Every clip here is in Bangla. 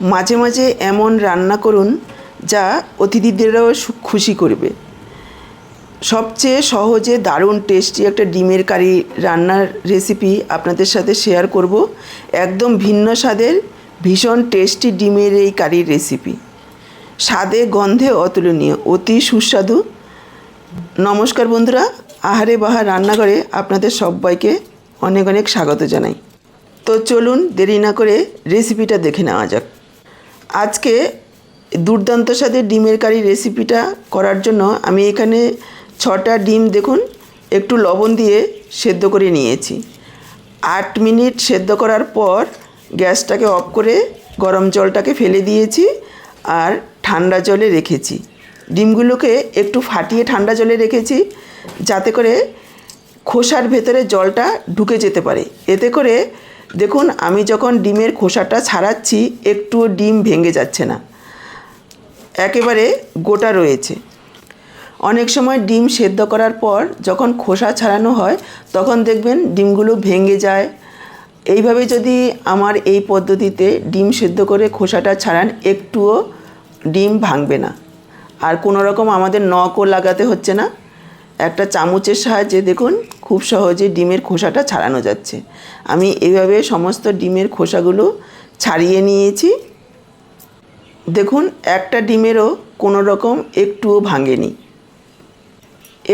মাঝে মাঝে এমন রান্না করুন যা অতিথিদেরও খুশি করবে। সবচেয়ে সহজে দারুণ টেস্টি একটা ডিমের কারি রান্নার রেসিপি আপনাদের সাথে শেয়ার করব। একদম ভিন্ন স্বাদের, ভীষণ টেস্টি ডিমের এই কারির রেসিপি স্বাদে, গন্ধে অতুলনীয়, অতি সুস্বাদু। নমস্কার বন্ধুরা, আহারে বাহার রান্নাঘরে আপনাদের সবাইকে অনেক অনেক স্বাগত জানাই। তো চলুন দেরি না করে রেসিপিটা দেখে নেওয়া যাক। আজকে দুর্দান্ত স্বাদের ডিমের কারি রেসিপিটা করার জন্য আমি এখানে ছটা ডিম দেখুন, একটু লবণ দিয়ে সেদ্ধ করে নিয়েছি। আট মিনিট সেদ্ধ করার পর গ্যাসটাকে অফ করে গরম জলটাকে ফেলে দিয়েছি আর ঠান্ডা জলে রেখেছি। ডিমগুলোকে একটু ফাটিয়ে ঠান্ডা জলে রেখেছি যাতে করে খোসার ভেতরে জলটা ঢুকে যেতে পারে। এতে করে দেখুন, আমি যখন ডিমের খোসাটা ছাড়াচ্ছি একটুও ডিম ভেঙে যাচ্ছে না। একেবারে গোটা রয়েছে। অনেক সময় ডিম সেদ্ধ করার পর যখন খোসা ছাড়ানো হয়, তখন দেখবেন ডিমগুলো ভেঙে যায়। এইভাবে যদি আমার এই পদ্ধতিতে ডিম সেদ্ধ করে খোসাটা ছাড়ান, একটুও ডিম ভাঙবে না। আর কোনো রকম আমাদের নখও লাগাতে হচ্ছে না। একটা চামচের সাহায্যে দেখুন খুব সহজে ডিমের খোসাটা ছাড়ানো যাচ্ছে। আমি এইভাবে সমস্ত ডিমের খোসাগুলো ছাড়িয়ে নিয়েছি। দেখুন, একটা ডিমেরও কোনো রকম একটুও ভাঙেনি।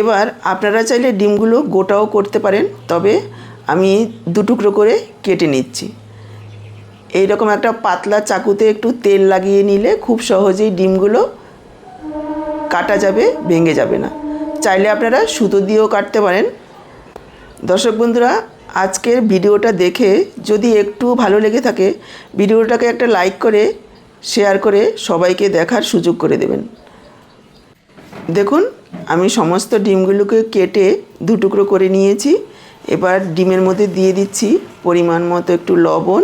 এবার আপনারা চাইলে ডিমগুলো গোটাও করতে পারেন, তবে আমি দু টুকরো করে কেটে নিচ্ছি। এই রকম একটা পাতলা চাকুতে একটু তেল লাগিয়ে নিলে খুব সহজেই ডিমগুলো কাটা যাবে, ভেঙে যাবে না। চাইলে আপনারা সুতো দিয়েও কাটতে পারেন। দর্শক বন্ধুরা, আজকের ভিডিওটা দেখে যদি একটু ভালো লেগে থাকে, ভিডিওটাকে একটা লাইক করে, শেয়ার করে সবাইকে দেখার সুযোগ করে দেবেন। দেখুন, আমি সমস্ত ডিমগুলোকে কেটে দু টুকরো করে নিয়েছি। এবার ডিমের মধ্যে দিয়ে দিচ্ছি পরিমাণ মতো একটু লবণ।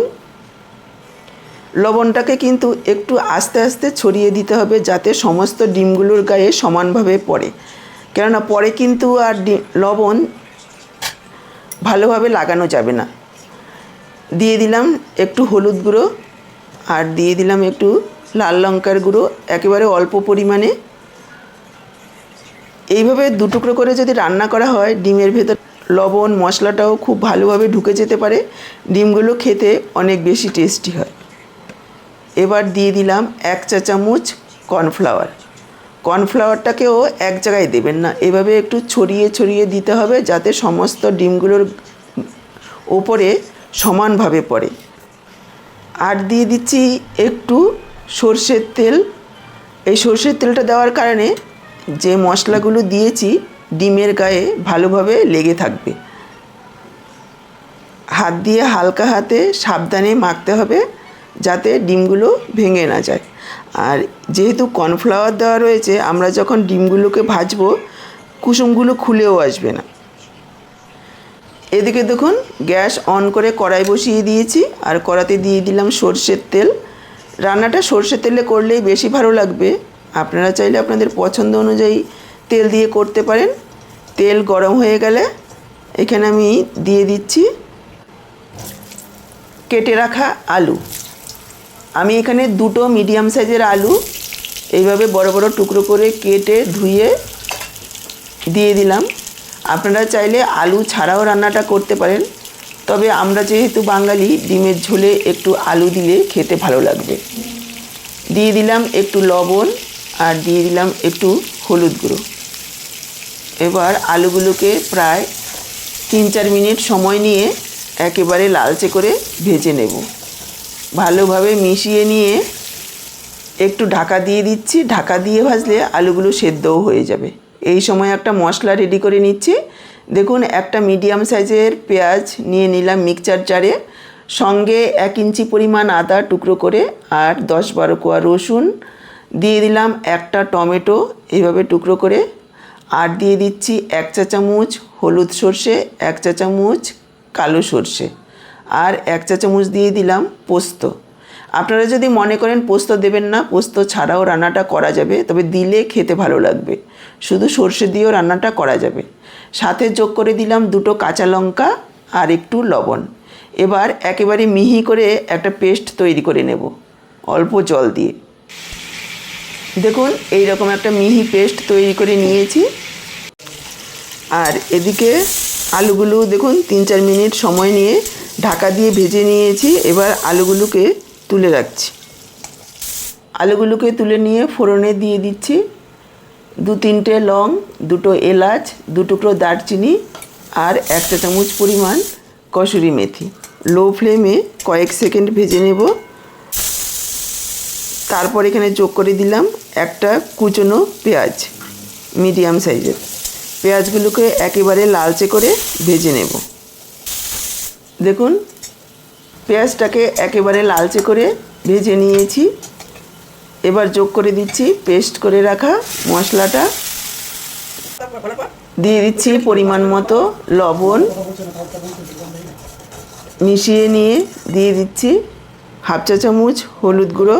লবণটাকে কিন্তু একটু আস্তে আস্তে ছড়িয়ে দিতে হবে যাতে সমস্ত ডিমগুলোর গায়ে সমানভাবে পড়ে। কেননা পরে কিন্তু আর লবণ ভালোভাবে লাগানো যাবে না। দিয়ে দিলাম একটু হলুদ গুঁড়ো আর দিয়ে দিলাম একটু লাল লঙ্কার গুঁড়ো, একেবারে অল্প পরিমাণে। এইভাবে দু টুকরো করে যদি রান্না করা হয়, ডিমের ভেতর লবণ, মশলাটাও খুব ভালোভাবে ঢুকে যেতে পারে। ডিমগুলো খেতে অনেক বেশি টেস্টি হয়। এবার দিয়ে দিলাম এক চা চামচ কর্নফ্লাওয়ার। কর্নফ্লাওয়ারটাকেও এক জায়গায় দেবেন না। এভাবে একটু ছড়িয়ে ছড়িয়ে দিতে হবে যাতে সমস্ত ডিমগুলোর ওপরে সমানভাবে পড়ে। আর দিয়ে দিচ্ছি একটু সর্ষের তেল। এই সর্ষের তেলটা দেওয়ার কারণে যে মশলাগুলো দিয়েছি, ডিমের গায়ে ভালোভাবে লেগে থাকবে। হাত দিয়ে হালকা হাতে সাবধানে মাখতে হবে যাতে ডিমগুলো ভেঙে না যায়। আর যেহেতু কর্নফ্লাওয়ার দেওয়া রয়েছে, আমরা যখন ডিমগুলোকে ভাজবো, কুসুমগুলো খুলেও আসবে না। এদিকে দেখুন, গ্যাস অন করে কড়াই বসিয়ে দিয়েছি, আর কড়াতে দিয়ে দিলাম সর্ষের তেল। রান্নাটা সর্ষের তেলে করলেই বেশি ভালো লাগবে। আপনারা চাইলে আপনাদের পছন্দ অনুযায়ী তেল দিয়ে করতে পারেন। তেল গরম হয়ে গেলে এখানে আমি দিয়ে দিচ্ছি কেটে রাখা আলু। আমি এখানে দুটো মিডিয়াম সাইজের আলু এইভাবে বড় বড় টুকরো করে কেটে ধুয়ে দিয়ে দিলাম। আপনারা চাইলে আলু ছাড়াও রান্নাটা করতে পারেন, তবে আমরা যেহেতু বাঙালি, ডিমের ঝোলে একটু আলু দিলে খেতে ভালো লাগবে। দিয়ে দিলাম একটু লবণ আর দিয়ে দিলাম একটু হলুদ গুঁড়ো। এবার আলুগুলোকে প্রায় তিন চার মিনিট সময় নিয়ে একেবারে লালচে করে ভেজে নেব। ভালোভাবে মিশিয়ে নিয়ে একটু ঢাকা দিয়ে দিচ্ছি। ঢাকা দিয়ে ভাজলে আলুগুলো সেদ্ধও হয়ে যাবে। এই সময় একটা মশলা রেডি করে নিচ্ছি। দেখুন, একটা মিডিয়াম সাইজের পেঁয়াজ নিয়ে নিলাম মিক্সচার জারে সঙ্গে এক ইঞ্চি পরিমাণ আদা টুকরো করে আর দশ বারো কোয়া রসুন। দিয়ে দিলাম একটা টমেটো এইভাবে টুকরো করে। আর দিয়ে দিচ্ছি এক চা চামচ হলুদ সর্ষে, এক চা চামচ কালো সর্ষে। আর এক চা চামচ দিয়ে দিলাম পোস্ত। আপনারা যদি মনে করেন পোস্ত দেবেন না, পোস্ত ছাড়াও রান্নাটা করা যাবে, তবে দিলে খেতে ভালো লাগবে। শুধু সর্ষে দিয়েও রান্নাটা করা যাবে। সাথে যোগ করে দিলাম দুটো কাঁচা লঙ্কা আর একটু লবণ। এবার একেবারে মিহি করে একটা পেস্ট তৈরি করে নেব, অল্প জল দিয়ে। দেখুন এই রকম একটা মিহি পেস্ট তৈরি করে নিয়েছি। আর এদিকে আলুগুলো দেখুন, তিন চার মিনিট সময় নিয়ে ঢাকা দিয়ে ভেজে নিয়েছি। এবার আলুগুলোকে তুলে রাখছি। আলুগুলোকে তুলে নিয়ে ফোড়নে দিয়ে দিচ্ছি। দু তিনটে লং, দুটো এলাচ, দু টুকরো দারচিনি আর একটা চামচ পরিমাণ কসুরি মেথি। লো ফ্লেমে কয়েক সেকেন্ড ভেজে নেব। তারপর এখানে যোগ করে দিলাম একটা কুচনো পেঁয়াজ মিডিয়াম সাইজের পেঁয়াজগুলোকে একেবারে লালচে করে ভেজে নেব। দেখুন, পেঁয়াজটাকে একেবারে লালচে করে ভেজে নিয়েছি। এবার যোগ করে দিচ্ছি পেস্ট করে রাখা মশলাটা। দিয়ে দিচ্ছি পরিমাণ মতো লবণ। মিশিয়ে নিয়ে দিয়ে দিচ্ছি হাফ চা চামচ হলুদ গুঁড়ো,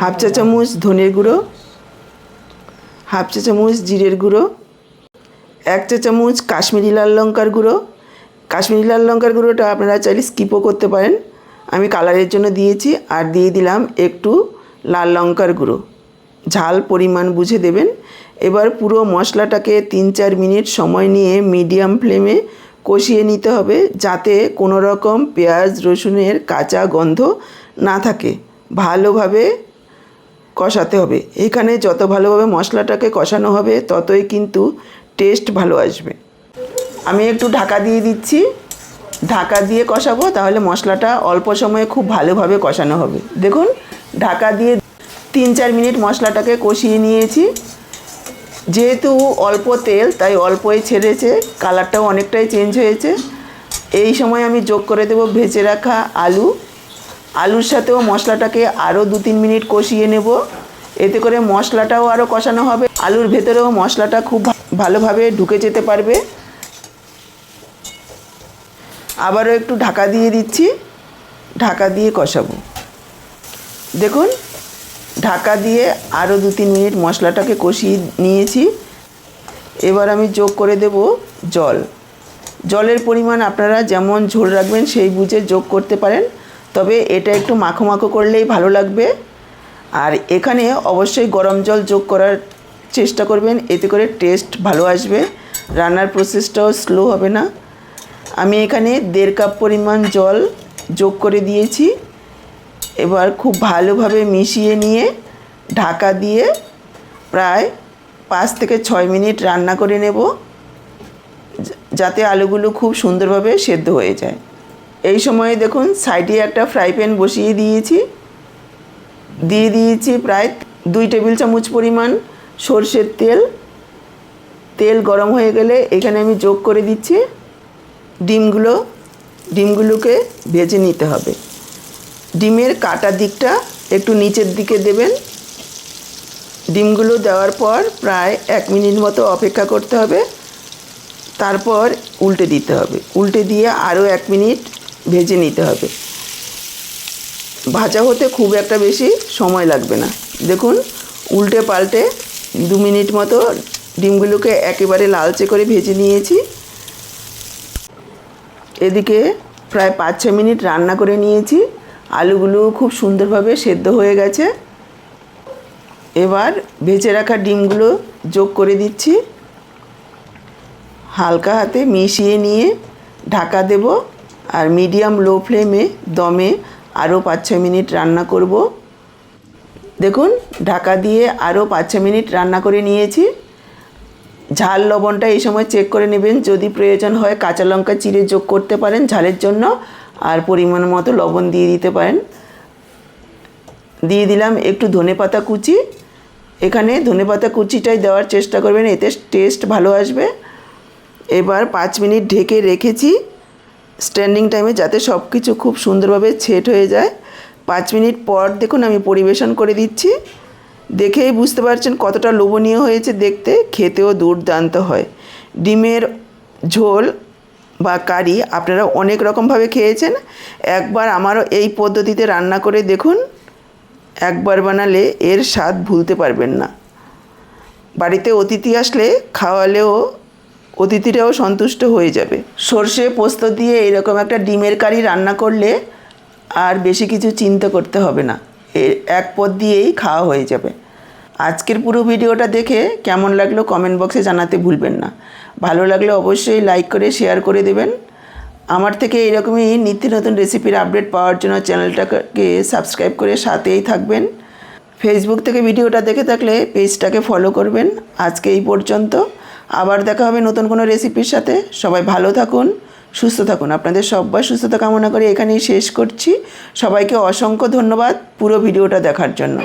হাফ চা চামচ ধনের গুঁড়ো, হাফ চা চামচ জিরের গুঁড়ো, এক চা চামচ কাশ্মীরি লাল লঙ্কার গুঁড়ো কাশ্মীরি লাল লঙ্কার গুঁড়োটা আপনারা চাইলে স্কিপও করতে পারেন। আমি কালারের জন্য দিয়েছি আর দিয়ে দিলাম একটু লাল লঙ্কার গুঁড়ো। ঝাল পরিমাণ বুঝে দেবেন। এবার পুরো মশলাটাকে তিন চার মিনিট সময় নিয়ে মিডিয়াম ফ্লেমে কষিয়ে নিতে হবে যাতে কোনো রকম পেঁয়াজ, রসুনের কাঁচা গন্ধ না থাকে। ভালোভাবে কষাতে হবে। এখানে যত ভালোভাবে মশলাটাকে কষানো হবে, ততই কিন্তু টেস্ট ভালো আসবে। আমি একটু ঢাকা দিয়ে দিচ্ছি। ঢাকা দিয়ে কষাবো, তাহলে মশলাটা অল্প সময়ে খুব ভালোভাবে কষানো হবে। দেখুন, ঢাকা দিয়ে তিন চার মিনিট মশলাটাকে কষিয়ে নিয়েছি। যেহেতু অল্প তেল, তাই অল্পই ছেড়েছে, কালারটাও অনেকটাই চেঞ্জ হয়েছে। এই সময় আমি যোগ করে দেব ভেজে রাখা আলু। আলুর সাথেও মশলাটাকে আরও দু তিন মিনিট কষিয়ে নেব। এতে করে মশলাটাও আরও কষানো হবে। আলুর ভেতরেও মশলাটা খুব ভালোভাবে ঢুকে যেতে পারবে। আবারও একটু ঢাকা দিয়ে দিচ্ছি। ঢাকা দিয়ে কষাবো। দেখুন, ঢাকা দিয়ে আরও দু তিন মিনিট মশলাটাকে কষিয়ে নিয়েছি। এবার আমি যোগ করে দেব জল। জলের পরিমাণ আপনারা যেমন ঝোল রাখবেন সেই বুঝে যোগ করতে পারেন। তবে এটা একটু মাখো মাখো করলেই ভালো লাগবে। আর এখানে অবশ্যই গরম জল যোগ করার চেষ্টা করবেন, এতে করে টেস্ট ভালো আসবে। রান্নার প্রসেসটাও স্লো হবে না। আমি এখানে দেড় কাপ পরিমাণ জল যোগ করে দিয়েছি। এবার খুব ভালোভাবে মিশিয়ে নিয়ে ঢাকা দিয়ে প্রায় পাঁচ থেকে ছয় মিনিট রান্না করে নেব। যাতে আলুগুলো খুব সুন্দরভাবে সেদ্ধ হয়ে যায়। এই সময়ে দেখুন, সাইডে একটা ফ্রাই প্যান বসিয়ে দিয়েছি। দিয়ে দিয়েছি প্রায় দুই টেবিল চামচ পরিমাণ সর্ষের তেল। তেল গরম হয়ে গেলে এখানে আমি যোগ করে দিচ্ছি। ডিমগুলো, ডিমগুলোকে ভেজে নিতে হবে। ডিমের কাটা দিকটা একটু নিচের দিকে দেবেন। ডিমগুলো দেওয়ার পর প্রায় এক মিনিট মতো অপেক্ষা করতে হবে। তারপর উল্টে দিতে হবে। উল্টে দিয়ে আরও এক মিনিট ভেজে নিতে হবে। ভাজা হতে খুব একটা বেশি সময় লাগবে না। দেখুন, উল্টে পাল্টে দু মিনিট মতো ডিমগুলোকে একেবারে লালচে করে ভেজে নিয়েছি। এদিকে প্রায় পাঁচ ছ মিনিট রান্না করে নিয়েছি। আলুগুলো খুব সুন্দরভাবে সেদ্ধ হয়ে গেছে। এবার ভেজে রাখা ডিমগুলো যোগ করে দিচ্ছি। হালকা হাতে মিশিয়ে নিয়ে ঢাকা দেব আর মিডিয়াম লো ফ্লেমে দমে আরও পাঁচ ছ মিনিট রান্না করব। দেখুন, ঢাকা দিয়ে আরও পাঁচ ছ মিনিট রান্না করে নিয়েছি। ঝাল লবণটা এই সময় চেক করে নেবেন। যদি প্রয়োজন হয় কাঁচা লঙ্কা চিড়ে যোগ করতে পারেন ঝালের জন্য, আর পরিমাণ মতো লবণ দিয়ে দিতে পারেন। দিয়ে দিলাম একটু ধনেপাতা কুচি। এখানে ধনেপাতা কুচিটাই দেওয়ার চেষ্টা করবেন, এতে টেস্ট ভালো আসবে। এবার পাঁচ মিনিট ঢেকে রেখেছি। স্ট্যান্ডিং টাইমে যাতে সব কিছু খুব সুন্দরভাবে ছেট হয়ে যায়। পাঁচ মিনিট পর দেখুন আমি পরিবেশন করে দিচ্ছি। দেখেই বুঝতে পারছেন কতটা লোভনীয় হয়েছে দেখতে, খেতেও দুর্দান্ত হয়। ডিমের ঝোল বা কারি আপনারা অনেক রকমভাবে খেয়েছেন। একবার আমারও এই পদ্ধতিতে রান্না করে দেখুন, একবার বানালে এর স্বাদ ভুলতে পারবেন না। বাড়িতে অতিথি আসলে খাওয়ালেও অতিথিরাও সন্তুষ্ট হয়ে যাবে। সর্ষে পোস্ত দিয়ে এরকম একটা ডিমের কারি রান্না করলে আর বেশি কিছু চিন্তা করতে হবে না। এক পদ দিয়েই খাওয়া হয়ে যাবে। আজকের পুরো ভিডিওটা দেখে কেমন লাগল কমেন্ট বক্সে জানাতে ভুলবেন না। ভালো লাগলে অবশ্যই লাইক করে শেয়ার করে দেবেন। আমার থেকে এরকমই নিত্য নতুন রেসিপির আপডেট পাওয়ার জন্য চ্যানেলটাকে সাবস্ক্রাইব করে সাথেই থাকবেন। ফেসবুক থেকে ভিডিওটা দেখে থাকলে পেজটাকে ফলো করবেন। আজকে এই পর্যন্ত। আবার দেখা হবে নতুন কোনো রেসিপির সাথে। সবাই ভালো থাকুন, সুস্থ থাকুন। আপনাদের সবাই সুস্থতা কামনা করে এখানেই শেষ করছি। সবাইকে অসংখ্য ধন্যবাদ পুরো ভিডিওটা দেখার জন্য।